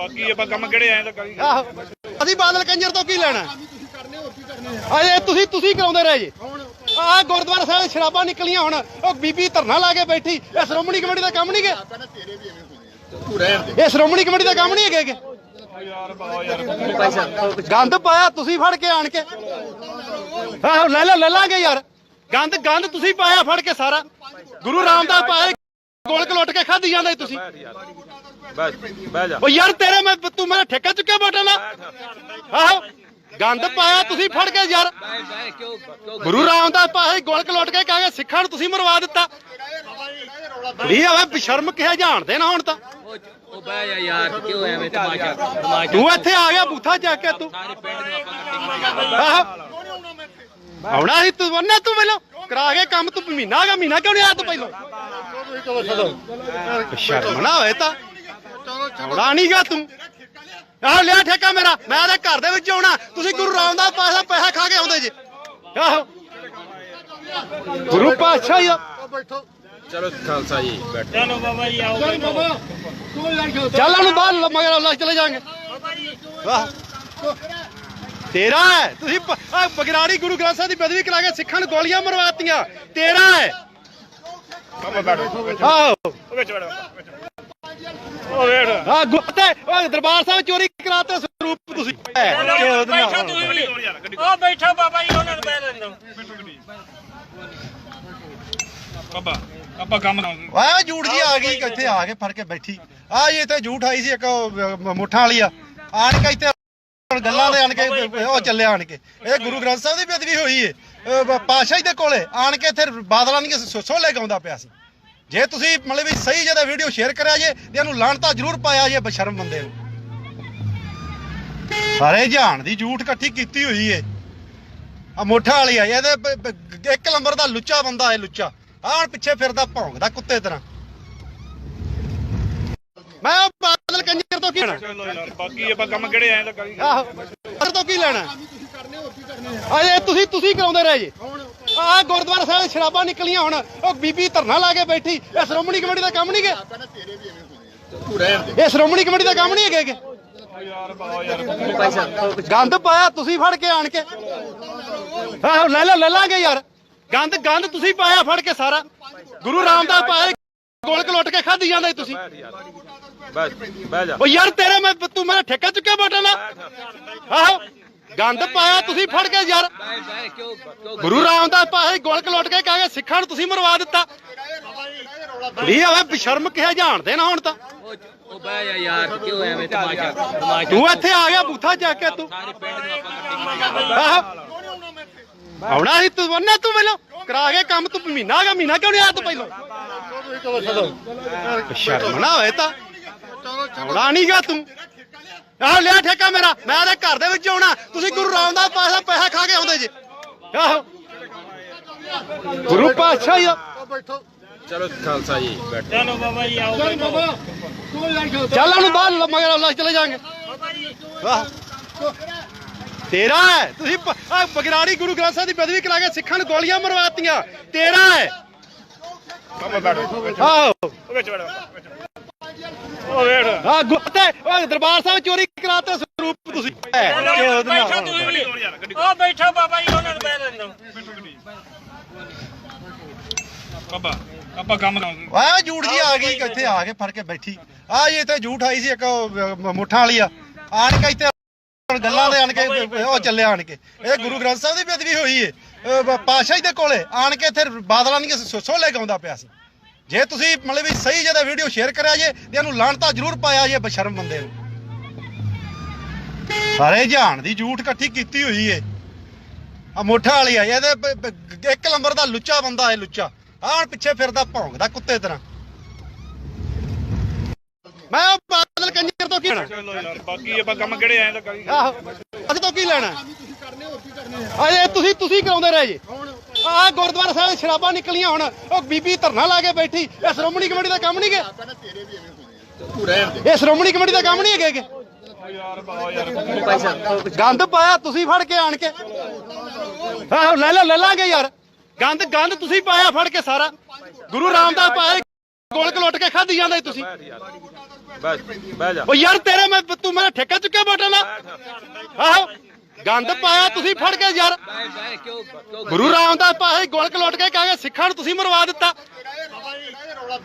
ਬਾਕੀ ਆਪਾਂ ਕੰਮ ਕਿਹੜੇ ਆਏ ਤਾਂ ਕਰੀ ਆਹੋ। ਅਸੀਂ ਬਾਦਲ ਕੰਜਰ ਤੋਂ ਕੀ ਲੈਣਾ? ਅਜੇ ਤੁਸੀਂ ਤੁਸੀਂ ਕਰਾਉਂਦੇ ਰਹੇ ਜੀ। ਆਹ ਗੁਰਦੁਆਰਾ ਸਾਹਿਬ ਸ਼ਰਾਬਾਂ ਨਿਕਲੀਆਂ ਹੁਣ। ਉਹ ਬੀਬੀ ਧਰਨਾ ਲਾ ਕੇ ਬੈਠੀ। ਇਹ ਸ਼੍ਰੋਮਣੀ ਕਮੇਟੀ ਦਾ ਕੰਮ ਨਹੀਂ ਗੇ ਇਹ ਸ਼੍ਰੋਮਣੀ ਕਮੇਟੀ ਦਾ ਕੰਮ ਨਹੀਂ ਹੈਗੇ ਗੰਦ ਪਾਇਆ, ਤੁਸੀਂ ਫੜ ਕੇ ਆਣ ਕੇ। ਆਹੋ, ਲੈ ਲੈ ਲੈ ਲਾਂਗੇ ਯਾਰ। ਗੰਦ ਗੰਦ ਤੁਸੀਂ ਪਾਇਆ ਫੜ ਕੇ ਸਾਰਾ। ਗੁਰੂ ਰਾਮਦਾਸ ਪਾਇਆ। ਗੋਲਕ ਲੁੱਟ ਕੇ ਖਾਧੀ ਜਾਂਦੇ ਤੁਸੀਂ। ਬਹਿ ਬਹਿ ਜਾ। ਉਹ ਯਾਰ ਤੇਰੇ ਮੈਂ ਤੂੰ ਮੇਰਾ ਠੇਕਾ ਚੁੱਕਿਆ ਬਟਨ ਦਾ? ਆਹੋ ਗੰਦ ਪਾਇਆ ਤੁਸੀਂ ਫੜ ਕੇ ਯਾਰ। ਗੁਰੂ ਰਾਮਦਾਸ ਪਾਇਆ ਗੋਲਕ ਲੁੱਟ ਕੇ ਕਹਾਂਗੇ ਸਿੱਖਾਂ ਨੂੰ ਤੁਸੀਂ ਮਰਵਾ ਦਿੱਤਾ। ਵੀ ਆਵੇ ਬਸ਼ਰਮ ਕਿਹਾ ਜਾਣਦੇ ਨਾ ਹੁਣ ਤਾਂ। ਉਹ ਬਹਿ ਜਾ ਯਾਰ ਕਿਉਂ ਐਵੇਂ ਤਮਾਸ਼ਾ ਤੂੰ ਇੱਥੇ ਆ ਗਿਆ ਬੂਥਾ ਚੱਕ ਕੇ ਤੂੰ। ਆਉਣਾ ਸੀ ਤੂੰ ਬੰਨਾ ਤੂੰ ਪਹਿਲਾਂ ਕਰਾ ਕੇ ਕੰਮ ਤੂੰ ਮਹੀਨਾ ਗਾ ਮਹੀਨਾ ਕਿਉਂ ਨਹੀਂ ਆਇਆ ਤੂੰ ਪਹਿਲਾਂ? ਸ਼ਰਮ ਨਾ ਹੋਏ ਤਾਂ। ਆਉਣਾ ਨਹੀਂ ਗਾ ਤੂੰ। ਆਹ ਲਿਆ ਠੇਕਾ ਮੇਰਾ। ਮੈਂ ਤਾਂ ਘਰ ਦੇ ਵਿੱਚ ਆਉਣਾ। ਤੁਸੀਂ ਗੁਰੂ ਰਾਮਦਾਸ ਪਾਸਾ ਪੈਸਾ ਖਾ ਕੇ ਆਉਂਦੇ ਜੇ। ਆਹੋ। ਗੁਰੂ ਪਾਤਸ਼ਾਹ ਹੀ ਆ। ਚਲੋ ਖਾਲਸਾ ਜੀ ਬੈਠ। ਚੱਲ ਉਹਨੂੰ ਬਾਹਰ ਲ- ਮਗਰ ਲੱਗ ਚਲੇ ਜਾਾਂਗੇ। ਵਾਹ। ਤੇਰਾ ਹੈ। ਤੁਸੀਂ ਬਗਰਾੜੀ ਗੁਰੂ ਗ੍ਰੰਥ ਸਾਹਿਬ ਦੀ ਬਦਲੀ ਕਰਾ ਕੇ ਸਿੱਖਾਂ ਨੂੰ ਗੋਲੀਆਂ ਮਰਵਾਤੀਆਂ। ਤੇਰਾ ਹੈ। ਬਾਬਾ ਬੈਠੋ ਵਿੱਚ ਬੈਠ। ਉਹ ਵੇਖ। ਆ ਗੁੱਤੇ ਓਏ ਦਰਬਾਰ ਸਾਹਿਬ ਚੋਰੀ ਕਰਾਤੇ ਸਰੂਪ ਤੁਸੀਂ। ਬੈਠੋ ਤੁਸੀਂ ਵੀ ਉਹ ਬੈਠੋ ਬਾਬਾ ਜੀ ਉਹਨਾਂ ਨੂੰ ਬਹਿ ਲੈਣ ਦਿਓ ਬਾਬਾ ਆਪਾਂ ਕੰਮ ਨਾ ਵਾਹ ਝੂਠ ਜੀ ਆ ਗਈ ਇੱਥੇ ਆ ਕੇ ਫੜ ਕੇ ਬੈਠੀ। ਆ ਜੀ ਇੱਥੇ ਝੂਠ ਆਈ ਸੀ ਇੱਕ ਮੁੱਠਾਂ ਵਾਲੀ ਆ। ਆਣ ਕੇ ਇੱਥੇ ਗੱਲਾਂ ਦੇ ਆਣ ਕੇ ਉਹ ਚੱਲੇ ਆਣ ਕੇ। ਇਹ ਗੁਰੂ ਗ੍ਰੰਥ ਸਾਹਿਬ ਦੀ ਬੇਦਬੀ ਹੋਈ ਏ। ਪਾਤਸ਼ਾਹ ਜੀ ਦੇ ਕੋਲੇ ਆਣ ਕੇ ਇੱਥੇ ਬਾਦਲਾਂ ਦੀ ਸੋਸੋ ਲੈ ਕੇ ਆਉਂਦਾ ਪਿਆ ਸੀ। ਜੇ ਤੁਸੀਂ ਮਤਲਬ ਵੀ ਸਹੀ ਜਿਹਦਾ ਵੀਡੀਓ ਸ਼ੇਅਰ ਕਰਿਆ ਜੇ ਤੇ ਇਹਨੂੰ ਲਾਣਤਾ ਜ਼ਰੂਰ ਪਾਇਆ ਜੇ ਬਸ਼ਰਮ ਬੰਦੇ ਨੂੰ। ਸਾਰੇ ਜਹਾਨ ਦੀ ਝੂਠ ਇਕੱਠੀ ਕੀਤੀ ਹੋਈ ਏ। ਆ ਮੋਠਾ ਵਾਲੀ ਆ ਇਹਦੇ ਇੱਕ ਨੰਬਰ ਦਾ ਲੁੱਚਾ ਬੰਦਾ ਏ ਲੁੱਚਾ। ਆਹ ਹੁਣ ਪਿੱਛੇ ਫਿਰਦਾ ਭੌਂਕਦਾ ਕੁੱਤੇ ਤਰ੍ਹਾਂ। ਮੈਂ ਉਹ ਬਾਦਲ ਕੰਜਰ ਤੋਂ ਕੀ ਲੈਣਾ? ਚਲੋ ਯਾਰ ਬਾਕੀ ਆਪਾਂ ਕੰਮ ਕਿਹੜੇ ਆਏ ਤਾਂ ਕਰੀ ਆਹੋ ਬਾਦਲ ਤੋਂ ਕੀ ਲੈਣਾ? ਅਜੇ ਤੁਸੀਂ ਤੁਸੀਂ ਕਰਾਉਂਦੇ ਰਹੇ ਜੀ। ਆਹ ਗੁਰਦੁਆਰਾ ਸਾਹਿਬ ਸ਼ਰਾਬਾਂ ਨਿਕਲੀਆਂ ਹੁਣ। ਉਹ ਬੀਬੀ ਧਰਨਾ ਲਾ ਕੇ ਬੈਠੀ। ਇਹ ਸ਼੍ਰੋਮਣੀ ਕਮੇਟੀ ਦਾ ਕੰਮ ਨਹੀਂ ਗੇ। ਇਹ ਸ਼੍ਰੋਮਣੀ ਕਮੇਟੀ ਦਾ ਕੰਮ ਨਹੀਂ ਹੈਗੇ ਗੰਦ ਪਾਇਆ ਤੁਸੀਂ ਫੜ ਕੇ ਆਣ ਕੇ। ਆਹੋ ਲੈ ਲੈ ਲੈ ਲਾਂਗੇ ਯਾਰ। ਗੰਦ ਗੰਦ ਤੁਸੀਂ ਪਾਇਆ ਫੜ ਕੇ ਸਾਰਾ। ਗੁਰੂ ਰਾਮਦਾਸ ਪਾਇਆ ਗੋਲਕ ਲੁੱਟ ਕੇ ਖਾਧੀ ਜਾਂਦੇ ਤੁਸੀਂ। ਬਹਿ ਬਹਿ ਜਾ। ਉਹ ਯਾਰ ਤੇਰੇ ਮੈਂ ਤੂੰ ਮੇਰਾ ਠੇਕਾ ਚੁੱਕਿਆ ਬਟਨ ਦਾ। ਆਹੋ ਗੰਦ ਪਾਇਆ, ਤੁਸੀਂ ਫੜ ਕੇ ਯਾਰ। ਗੁਰੂ ਰਾਮਦਾਸ ਪਾਇਆ ਗੋਲਕ ਲੁੱਟ ਕੇ ਕਹਾਂਗੇ ਸਿੱਖਾਂ ਨੂੰ ਤੁਸੀਂ ਮਰਵਾ ਦਿੱਤਾ। ਵੀ ਆਵੇ ਬਸ਼ਰਮ ਕਿਹਾ ਜਾਣਦੇ ਨਾ ਹੁਣ ਤਾਂ। ਉਹ ਬਹਿ ਜਾ ਯਾਰ ਕਿਉਂ ਐਵੇਂ ਤਮਾਸ਼ਾ ਤੂੰ ਇੱਥੇ ਆ ਗਿਆ, ਬੂਥਾ ਚੱਕ ਕੇ ਤੂੰ। ਆਉਣਾ ਸੀ ਤੂੰ ਬੰਨਾ ਤੂੰ ਪਹਿਲਾਂ ਕਰਾ ਕੇ ਕੰਮ, ਤੂੰ ਮਹੀਨਾ ਗਿਆ ਮਹੀਨਾ ਕਿਉਂ ਨਹੀਂ ਆਇਆ ਤੂੰ ਪਹਿਲਾਂ? ਸ਼ਰਮ ਨਾ ਹੋਏ ਤਾਂ। ਆਉਣਾ ਨਹੀਂ ਗਾ ਤੂੰ। ਆਹ ਲਿਆ ਠੇਕਾ ਮੇਰਾ ਮੈਂ ਤਾਂ ਘਰ ਦੇ ਵਿੱਚ ਆਉਣਾ। ਤੁਸੀਂ ਗੁਰੂ ਰਾਮਦਾਸ ਪਾਸਾ ਪੈਸਾ ਖਾ ਕੇ ਆਉਂਦੇ ਜੇ। ਆਹੋ। ਗੁਰੂ ਪਾਤਸ਼ਾਹ ਹੀ ਆ। ਚਲੋ ਖਾਲਸਾ ਜੀ ਬੈਠ। ਚਲੋ ਬਾਬਾ ਜੀ ਆਓ ਚੱਲ ਉਹਨੂੰ ਬਾਹਰ ਲ- ਮਗਰ ਲੱਗ ਚਲੇ ਜਾਾਂਗੇ। ਵਾਹ। ਤੇਰਾ ਹੈ। ਤੁਸੀਂ ਬਗਰਾੜੀ ਗੁਰੂ ਗ੍ਰੰਥ ਸਾਹਿਬ ਦੀ ਬਦਲੀ ਕਰਾ ਕੇ ਸਿੱਖਾਂ ਨੂੰ ਗੋਲੀਆਂ ਮਰਵਾਤੀਆਂ ਤੇਰਾ ਹੈ। ਬਾਬਾ ਬੈਠੋ ਵਿੱਚ ਬੈਠ। ਉਹ ਵੇਖ ਆ ਗੁੱਤੇ ਓਏ ਦਰਬਾਰ ਸਾਹਿਬ ਚੋਰੀ ਕਰਾਤੇ ਸਰੂਪ ਤੁਸੀਂ। ਨਾਲ ਬੈਠੋ ਤੁਸੀਂ। ਵੀ ਉਹ ਬੈਠੋ ਬਾਬਾ ਜੀ ਉਹਨਾਂ ਨੂੰ ਬਹਿ ਲੈਣ ਦਿਓ। ਬਾਬਾ ਆਪਾਂ ਕੰਮ ਨਾ ਵਾਹ ਝੂਠ ਜੀ ਆ ਗਈ ਇੱਥੇ ਆ ਕੇ ਫੜ ਕੇ ਬੈਠੀ। ਆ ਜੀ ਇੱਥੇ ਝੂਠ ਆਈ ਸੀ ਇੱਕ ਮੁੱਠਾਂ ਵਾਲੀ ਆ। ਆਣ ਕੇ ਇੱਥੇ ਗੱਲਾਂ ਦੇ ਆਣ ਕੇ ਉਹ ਚੱਲੇ ਆਣ ਕੇ। ਇਹ ਗੁਰੂ ਗ੍ਰੰਥ ਸਾਹਿਬ ਦੀ ਬੇਦਬੀ ਹੋਈ ਏ। ਬ- ਪਾਤਸ਼ਾਹ ਜੀ ਦੇ ਕੋਲੇ। ਆਣ ਕੇ ਇੱਥੇ ਬਾਦਲਾਂ ਦੀ ਸੋਸੋ ਲੈ ਕੇ ਆਉਂਦਾ ਪਿਆ ਸੀ। ਜੇ ਤੁਸੀਂ ਮਤਲਬ ਵੀ ਸਹੀ ਜਿਹਦਾ ਵੀਡੀਓ ਸ਼ੇਅਰ ਕਰਿਆ ਜੇ ਤੇ ਇਹਨੂੰ ਲਾਣਤਾ ਜ਼ਰੂਰ ਪਾਇਆ ਜੇ ਬਸ਼ਰਮ ਬੰਦੇ ਨੂੰ। ਸਾਰੇ ਜਹਾਨ ਦੀ ਝੂਠ ਇਕੱਠੀ ਕੀਤੀ ਹੋਈ ਏ। ਆ ਮੋਠਾ ਵਾਲੀ ਆ ਇਹਦੇ ਇੱਕ ਨੰਬਰ ਦਾ ਲੁੱਚਾ ਬੰਦਾ ਏ ਲੁੱਚਾ। ਆਹ ਪਿੱਛੇ ਫਿਰਦਾ ਭੌਂਕਦਾ ਕੁੱਤੇ ਤਰ੍ਹਾਂ। ਮੈਂ ਉਹ ਬਾਦਲ ਕੰਜਰ ਤੋਂ ਕੀ ਲੈਣਾ? ਬਾਕੀ ਆਪਾਂ ਕੰਮ ਕਿਹੜੇ ਆਏ ਤਾਂ ਕਰੀ ਆਹੋ ਅਸੀਂ ਤੋਂ ਕੀ ਲੈਣਾ? ਅਜੇ ਤੁਸੀਂ ਤੁਸੀਂ ਕਰਾਉਂਦੇ ਰਹੇ ਜੀ। ਆਹ ਗੁਰਦੁਆਰਾ ਸਾਹਿਬ ਸ਼ਰਾਬਾਂ ਨਿਕਲੀਆਂ ਹੁਣ। ਉਹ ਬੀਬੀ ਧਰਨਾ ਲਾ ਕੇ ਬੈਠੀ। ਇਹ ਸ਼੍ਰੋਮਣੀ ਕਮੇਟੀ ਦਾ ਕੰਮ ਨਹੀਂ ਗੇ ਇਹ ਸ਼੍ਰੋਮਣੀ ਕਮੇਟੀ ਦਾ ਕੰਮ ਨਹੀਂ ਹੈਗੇ ਯਾਰ ਗੰਦ ਪਾਇਆ ਤੁਸੀਂ ਫੜ ਕੇ ਆਣ ਕੇ। ਆਹੋ ਲੈ ਲੈ ਲੈ ਲਾਂਗੇ ਯਾਰ। ਗੰਦ ਗੰਦ ਤੁਸੀਂ ਪਾਇਆ ਫੜ ਕੇ ਸਾਰਾ। ਗੁਰੂ ਰਾਮਦਾਸ ਪਾਇਆ ਗੋਲਕ ਲੁੱਟ ਕੇ ਖਾਧੀ ਜਾਂਦੇ ਤੁਸੀਂ। ਬਹਿ ਜਾ ਓ ਯਾਰ ਤੇਰੇ ਮੈਂ ਤੂੰ ਮੇਰਾ ਠੇਕਾ ਚੁੱਕਿਆ ਬਟਨ ਆਹੋ। ਗੰਦ ਪਾਇਆ ਤੁਸੀਂ ਫੜ ਕੇ ਯਾਰ। ਗੁਰੂ ਰਾਮਦਾਸ ਪਾਸੇ ਗੋਲ ਕਲੋਟ ਕੇ ਕਹਾਂਗੇ ਸਿੱਖਾਂ ਨੂੰ ਤੁਸੀਂ ਮਰਵਾ ਦਿੱਤਾ।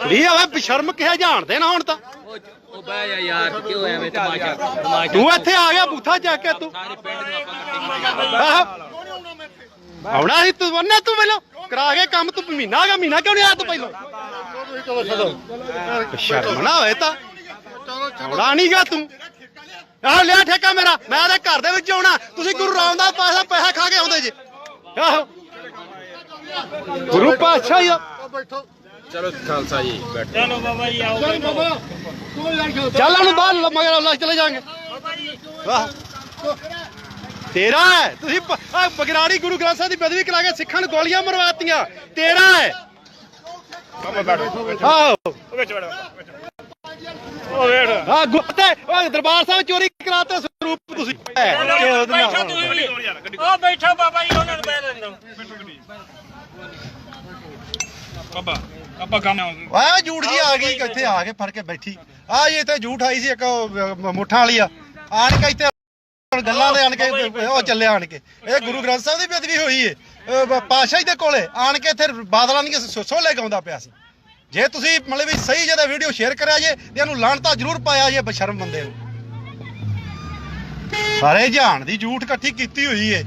ਇਹ ਆਵੇ ਬਸ਼ਰਮ ਕਿਹਾ ਜਾਣਦੇ ਨਾ ਹੁਣ ਤਾਂ। ਉਹ ਉਹ ਜਾ ਯਾਰ ਕਿਉਂ ਐਵੇਂ ਤਮਾਸ਼ਾ ਤਮਾਸ਼ਾ ਤੂੰ ਇੱਥੇ ਆ ਗਿਆ, ਬੂਥਾ ਜਾ ਕੇ ਤੂੰ। ਸਾਰੇ ਪਿੰਡ ਨੂੰ ਆਪਾਂ ਆਉਣਾ ਸੀ ਤੂੰ ਬੰਨਾ ਤੂੰ ਪਹਿਲਾਂ ਕਰਾ ਕੇ ਕੰਮ, ਤੂੰ ਮਹੀਨਾ ਆ ਗਿਆ ਮਹੀਨਾ ਕਿਉਂ ਨਹੀਂ ਆਇਆ ਤੂੰ ਪਹਿਲਾਂ? ਸ਼ਰਮ ਨਾ ਹੋਏ ਤਾਂ। ਆਉਣਾ ਨਹੀਂਗਾ ਤੂੰ। ਆਹ ਲਿਆ ਠੇਕਾ ਮੇਰਾ ਮੈਂ ਉਹਦੇ ਘਰ ਦੇ ਵਿੱਚ ਆਉਣਾ। ਤੁਸੀਂ ਗੁਰੂ ਰਾਮਦਾਸ ਪਾਸਾ ਪੈਸਾ ਖਾ ਕੇ ਆਉਂਦੇ ਜੇ। ਆਹੋ। ਗੁਰੂ ਪਾਤਸ਼ਾਹ ਹੀ ਆ। ਚਲੋ ਖਾਲਸਾ ਜੀ ਬੈਠ। ਚਲੋ ਬਾਬਾ ਜੀ ਆਓ। ਬੈਠੋ ਚੱਲ ਉਹਨੂੰ ਬਾਹਰ ਲ- ਮਗਰ ਲੱਗ ਚਲੇ ਜਾਾਂਗੇ ਵਾਹ। ਤੇਰਾ ਹੈ। ਤੁਸੀਂ ਬਗਰਾੜੀ ਗੁਰੂ ਗ੍ਰੰਥ ਸਾਹਿਬ ਦੀ ਬਦਵੀ ਕਰਾ ਕੇ ਸਿੱਖਾਂ ਨੂੰ ਗੋਲੀਆਂ ਮਰਵਾਤੀਆਂ। ਤੇਰਾ ਹੈ। ਬਾਬਾ ਬੈਠ ਉਹ ਵਿੱਚ ਬੈਠ। ਉਹ ਵੇਖ ਆ ਗੁੱਤੇ ਉਹ ਦਰਬਾਰ ਸਾਹਿਬ ਚੋਰੀ ਕਰਾਤੇ ਸਰੂਪ ਤੁਸੀਂ। ਬੈਠੋ ਵੀ। ਉਹ ਬੈਠੋ ਬਾਬਾ ਜੀ ਉਹਨਾਂ ਨੂੰ ਬਹਿ ਲੈਂਦੋ ਬਾਬਾ ਆਪਾਂ ਕੰਮ ਆਉਂਦੇ ਵਾਹ ਝੂਠ ਜੀ ਆ ਗਈ ਇੱਥੇ ਆ ਕੇ ਫੜ ਕੇ ਬੈਠੀ। ਆ ਜੀ ਇੱਥੇ ਝੂਠ ਆਈ ਸੀ ਇੱਕ ਮੁੱਠਾਂ ਵਾਲੀ ਆ। ਆਣ ਕੇ ਇੱਥੇ ਗੱਲਾਂ ਦੇ ਆਣ ਕੇ ਉਹ ਚੱਲਿਆ ਆਣ ਕੇ। ਇਹ ਗੁਰੂ ਗ੍ਰੰਥ ਸਾਹਿਬ ਦੀ ਬੇਦਬੀ ਹੋਈ ਏ। ਪਾਤਸ਼ਾਹ ਜੀ ਦੇ ਕੋਲੇ। ਆਣ ਕੇ ਇੱਥੇ ਬਾਦਲਾਂ ਦੀਆਂ ਸੋਸੋ ਲੈ ਕੇ ਆਉਂਦਾ ਪਿਆ ਸੀ। ਜੇ ਤੁਸੀਂ ਮਤਲਬ ਵੀ ਸਹੀ ਜਿਹਦਾ ਵੀਡੀਓ ਸ਼ੇਅਰ ਕਰਿਆ ਜੇ ਤੇ ਇਹਨੂੰ ਲਾਣਤਾ ਜ਼ਰੂਰ ਪਾਇਆ ਜੇ ਬਸ਼ਰਮ ਬੰਦੇ ਨੂੰ। ਸਾਰੇ ਜਹਾਨ ਦੀ ਝੂਠ ਇਕੱਠੀ ਕੀਤੀ ਹੋਈ ਏ।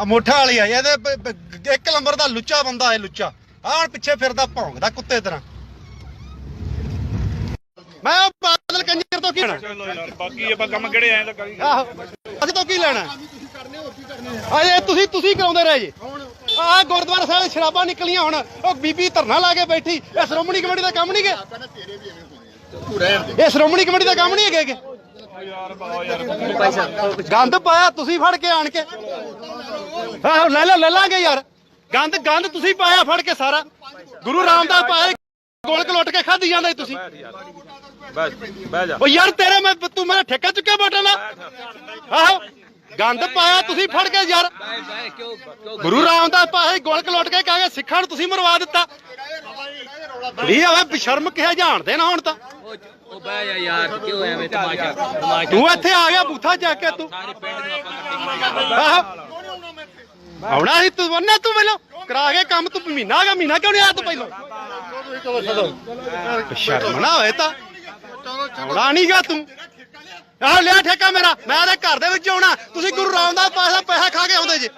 ਆ ਮੋਠਾ ਵਾਲੀ ਆ ਇਹਦੇ ਇੱਕ ਨੰਬਰ ਦਾ ਲੁੱਚਾ ਬੰਦਾ ਹੈ ਲੁੱਚਾ। ਆਹ ਪਿੱਛੇ ਫਿਰਦਾ ਭੌਂਕਦਾ ਕੁੱਤੇ ਤਰ੍ਹਾਂ। ਮੈਂ ਉਹ ਬਾਦਲ ਕੰਜਰ ਤੋਂ ਕੀ ਲੈਣਾ? ਬਾਕੀ ਆਪਾਂ ਕੰਮ ਕਿਹੜੇ ਆਏ ਤਾਂ ਕਰੀ ਆਹੋ ਅਸੀਂ ਤੋਂ ਕੀ ਲੈਣਾ? ਅਜੇ ਤੁਸੀਂ ਤੁਸੀਂ ਕਰਾਉਂਦੇ ਰਹੇ ਜੀ। ਆਹ ਗੁਰਦੁਆਰਾ ਸਾਹਿਬ ਸ਼ਰਾਬਾਂ ਨਿਕਲੀਆਂ ਹੁਣ। ਉਹ ਬੀਬੀ ਧਰਨਾ ਲਾ ਕੇ ਬੈਠੀ। ਇਹ ਸ਼੍ਰੋਮਣੀ ਕਮੇਟੀ ਦਾ ਕੰਮ ਨਹੀਂ ਗੇ? ਇਹ ਸ਼੍ਰੋਮਣੀ ਕਮੇਟੀ ਦਾ ਕੰਮ ਨਹੀਂ ਹੈਗੇ ਯਾਰ ਗੰਦ ਪਾਇਆ ਤੁਸੀਂ ਫੜ ਕੇ ਆਣ ਕੇ। ਆਹੋ ਲੈ ਲੈ ਲੈ ਲਾਂਗੇ ਯਾਰ। ਗੰਦ ਗੰਦ ਤੁਸੀਂ ਪਾਇਆ ਫੜ ਕੇ ਸਾਰਾ। ਗੁਰੂ ਰਾਮਦਾਸ ਪਾਏ ਗੋਲ ਕਲੋਟ ਕੇ ਖਾਧੀ ਜਾਂਦੇ ਤੁਸੀਂ। ਬਹਿ ਬਹਿ ਜਾ। ਓ ਯਾਰ ਤੇਰੇ ਮੈਂ ਤੂੰ ਮੇਰਾ ਠੇਕਾ ਚੁੱਕਿਆ ਬਟਨ ਆਹੋ। ਗੰਦ ਪਾਇਆ ਤੁਸੀਂ ਫੜ ਕੇ ਯਾਰ। ਗੁਰੂ ਰਾਮਦਾਸ ਪਾਸੇ ਗੋਲ ਕਲੋਟ ਕੇ ਕਹਾਂਗੇ ਸਿੱਖਾਂ ਨੂੰ ਤੁਸੀਂ ਮਰਵਾ ਦਿੱਤਾ। ਇਹ ਆਵੇ ਬਸ਼ਰਮ ਕਿਹਾ ਜਾਣਦੇ ਨਾ ਹੁਣ ਤਾਂ। ਉਹ ਉਹ ਜਾ ਯਾਰ ਕਿਉਂ ਐਵੇਂ ਤਮਾਸ਼ਾ ਤਮਾਸ਼ਾ ਤੂੰ ਇੱਥੇ ਆ ਗਿਆ, ਬੂਥਾ ਜਾ ਕੇ ਤੂੰ। ਸਾਰੇ ਪਿੰਡ ਨੂੰ ਆਪਾਂ ਆਉਣਾ ਸੀ ਤੂੰ ਬੰਨਾ ਤੂੰ ਪਹਿਲਾਂ ਕਰਾ ਕੇ ਕੰਮ, ਤੂੰ ਮਹੀਨਾ ਆ ਗਿਆ ਮਹੀਨਾ ਕਿਉਂ ਨਹੀਂ ਆਇਆ ਤੂੰ ਪਹਿਲਾਂ? ਸ਼ਰਮ ਨਾ ਹੋਏ ਤਾਂ। ਆਉਣਾ ਗਿਆ ਤੂੰ। ਆਹ ਲਿਆ ਠੇਕਾ ਮੇਰਾ ਮੈਂ ਉਹਦੇ ਘਰ ਦੇ ਵਿੱਚ ਆਉਣਾ। ਤੁਸੀਂ ਗੁਰੂ ਰਾਮਦਾਸ ਪਾਸਾ ਪੈਸਾ ਖਾ ਕੇ ਆਉਂਦੇ ਜੇ।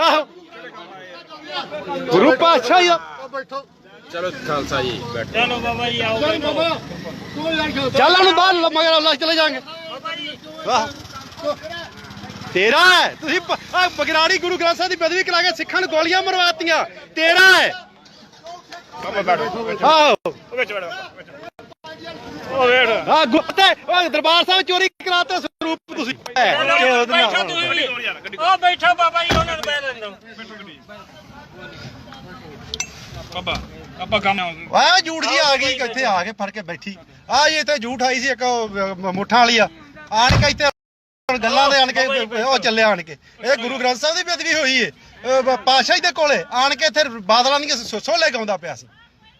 ਆਹੋ। ਗੁਰੂ ਪਾਤਸ਼ਾਹ ਹੀ ਚਲੋ ਖਾਲਸਾ ਜੀ ਬੈਠ। ਚਲੋ ਬਾਬਾ ਜੀ ਆਓ ਚੱਲ ਬਾਹਰ ਲ- ਮਗਰ ਲੱਗ ਚਲੇ ਜਾਾਂਗੇ। ਵਾਹ। ਤੇਰਾ ਹੈ। ਤੁਸੀਂ ਬਗਰਾੜੀ ਗੁਰੂ ਗ੍ਰੰਥ ਸਾਹਿਬ ਦੀ ਬਦਵੀ ਕਰਾ ਕੇ ਸਿੱਖਾਂ ਨੂੰ ਗੋਲੀਆਂ ਮਰਵਾਤੀਆਂ। ਤੇਰਾ ਹੈ। ਬਾਬਾ ਬੈਠ ਵਿੱਚ ਬੈਠ। ਉਹ ਵੇਖ ਆ ਗੁੱਤੇ ਉਹ ਦਰਬਾਰ ਸਾਹਿਬ ਚੋਰੀ ਕਰਾਤੇ ਸਰੂਪ ਤੁਸੀਂ। ਬੈਠੋ ਵੀ। ਉਹ ਬੈਠੋ ਬਾਬਾ ਜੀ ਉਹਨਾਂ ਨੂੰ ਬਹਿ ਲੈਂਦੋ ਬਾਬਾ ਆਪਾਂ ਕੰਮ ਵਾਹ ਝੂਠ ਜੀ ਆ ਗਈ ਇੱਥੇ ਆ ਕੇ ਫੜ ਕੇ ਬੈਠੀ। ਆ ਜੀ ਇੱਥੇ ਝੂਠ ਆਈ ਸੀ ਇੱਕ ਮੁੱਠਾਂ ਵਾਲੀ ਆ। ਆਣ ਕੇ ਇੱਥੇ ਗੱਲਾਂ ਦੇ ਆਣ ਕੇ ਉਹ ਚੱਲਿਆ ਆਣ ਕੇ। ਇਹ ਗੁਰੂ ਗ੍ਰੰਥ ਸਾਹਿਬ ਦੀ ਬੇਦਬੀ ਹੋਈ ਏ। ਬ- ਪਾਤਸ਼ਾਹ ਜੀ ਦੇ ਕੋਲੇ। ਆਣ ਕੇ ਇੱਥੇ ਬਾਦਲਾਂ ਦੀਆਂ ਸੋਸੋ ਲੈ ਕੇ ਆਉਂਦਾ ਪਿਆ ਸੀ।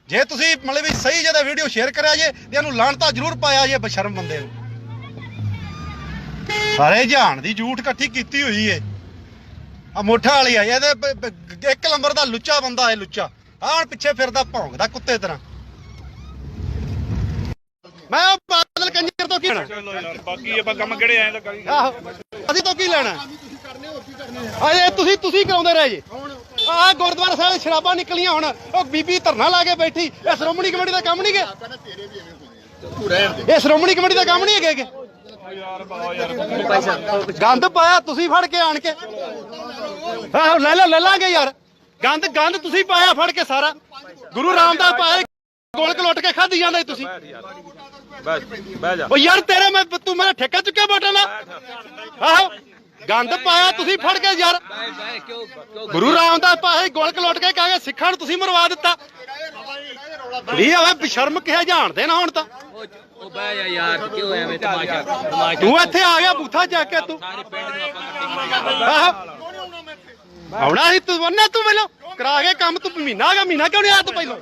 ਜੇ ਤੁਸੀਂ ਮਤਲਬ ਵੀ ਸਹੀ ਜਿਹਦਾ ਵੀਡੀਓ ਸ਼ੇਅਰ ਕਰਿਆ ਜੇ ਤੇ ਇਹਨੂੰ ਲਾਣਤਾ ਜ਼ਰੂਰ ਪਾਇਆ ਜੇ ਬਸ਼ਰਮ ਬੰਦੇ ਨੂੰ। ਸਾਰੇ ਜਹਾਨ ਦੀ ਝੂਠ ਇਕੱਠੀ ਕੀਤੀ ਹੋਈ ਏ। ਆ ਮੋਠਾ ਵਾਲੀ ਆ ਇਹਦੇ ਇੱਕ ਨੰਬਰ ਦਾ ਲੁੱਚਾ ਬੰਦਾ ਹੈ ਲੁੱਚਾ। ਆਹ ਹੁਣ ਪਿੱਛੇ ਫਿਰਦਾ ਭੌਂਕਦਾ ਕੁੱਤੇ ਤਰ੍ਹਾਂ। ਮੈਂ ਉਹ ਬਾਦਲ ਕੰਜਰ ਤੋਂ ਕੀ ਲੈਣਾ? ਬਾਕੀ ਆਪਾਂ ਕੰਮ ਕਿਹੜੇ ਆਏ ਤਾਂ ਕਰੀ ਆਹੋ ਅਸੀਂ ਤੋਂ ਕੀ ਲੈਣਾ? ਅਜੇ ਤੁਸੀਂ ਤੁਸੀਂ ਕਰਾਉਂਦੇ ਰਹੇ ਜੀ? ਆਹ ਗੁਰਦੁਆਰਾ ਸਾਹਿਬ ਸ਼ਰਾਬਾਂ ਨਿਕਲੀਆਂ ਹੁਣ। ਉਹ ਬੀਬੀ ਧਰਨਾ ਲਾ ਕੇ ਬੈਠੀ। ਇਹ ਸ਼੍ਰੋਮਣੀ ਕਮੇਟੀ ਦਾ ਕੰਮ ਨਹੀਂ ਗੇ ਇਹ ਸ਼੍ਰੋਮਣੀ ਕਮੇਟੀ ਦਾ ਕੰਮ ਨਹੀਂ ਹੈਗੇ ਗੇ। ਗੰਦ ਪਾਇਆ ਤੁਸੀਂ ਫੜ ਕੇ ਆਣ ਕੇ। ਆਹੋ ਲੈ ਲੈ ਲੈ ਲਾਂਗੇ ਯਾਰ। ਗੰਦ ਗੰਦ ਤੁਸੀਂ ਪਾਇਆ ਫੜ ਕੇ ਸਾਰਾ। ਗੁਰੂ ਰਾਮਦਾਸ ਪਾਏ ਗੋਲ ਕਲੋਟ ਕੇ ਖਾਧੀ ਜਾਂਦੇ ਤੁਸੀਂ। ਬਹਿ ਬਹਿ ਜਾ। ਓ ਯਾਰ ਤੇਰੇ ਮੈਂ ਤੂੰ ਮੇਰਾ ਠੇਕਾ ਚੁੱਕਿਆ ਬਟਨ। ਦਾ ਆਹੋ। ਗੰਦ ਪਾਇਆ ਤੁਸੀਂ ਫੜ ਕੇ ਯਾਰ। ਗੁਰੂ ਰਾਮਦਾਸ ਪਾਸੇ ਗੋਲ ਕਲੋਟ ਕੇ ਕਹਾਂਗੇ ਸਿੱਖਾਂ ਨੂੰ ਤੁਸੀਂ ਮਰਵਾ ਦਿੱਤਾ। ਇਹ ਆਵੇ ਬਸ਼ਰਮ ਕਿਹਾ ਜਾਣਦੇ ਨਾ ਹੁਣ ਤਾਂ। ਉਹ ਬਾਏ ਜਾ ਯਾਰ ਕਿਉਂ ਐਵੇਂ ਤਮਾਸ਼ਾ ਤੂੰ ਇੱਥੇ ਆ ਗਿਆ ਬੂਥਾ ਜਾ ਕੇ ਤੂੰ। ਸਾਰੇ ਪਿੰਡ ਨੂੰ ਆਪਾਂ ਇਕੱਠੇ ਕਰਾਂਗੇ ਆਹੋ। ਆਉਣਾ ਸੀ ਤੂੰ ਬੰਨਾ ਤੂੰ ਪਹਿਲਾਂ ਕਰਾ ਕੇ ਕੰਮ ਤੂੰ ਮਹੀਨਾ ਆ ਗਿਆ ਮਹੀਨਾ ਕਿਉਂ ਨਹੀਂ ਆਇਆ ਤੂੰ ਪਹਿਲਾਂ?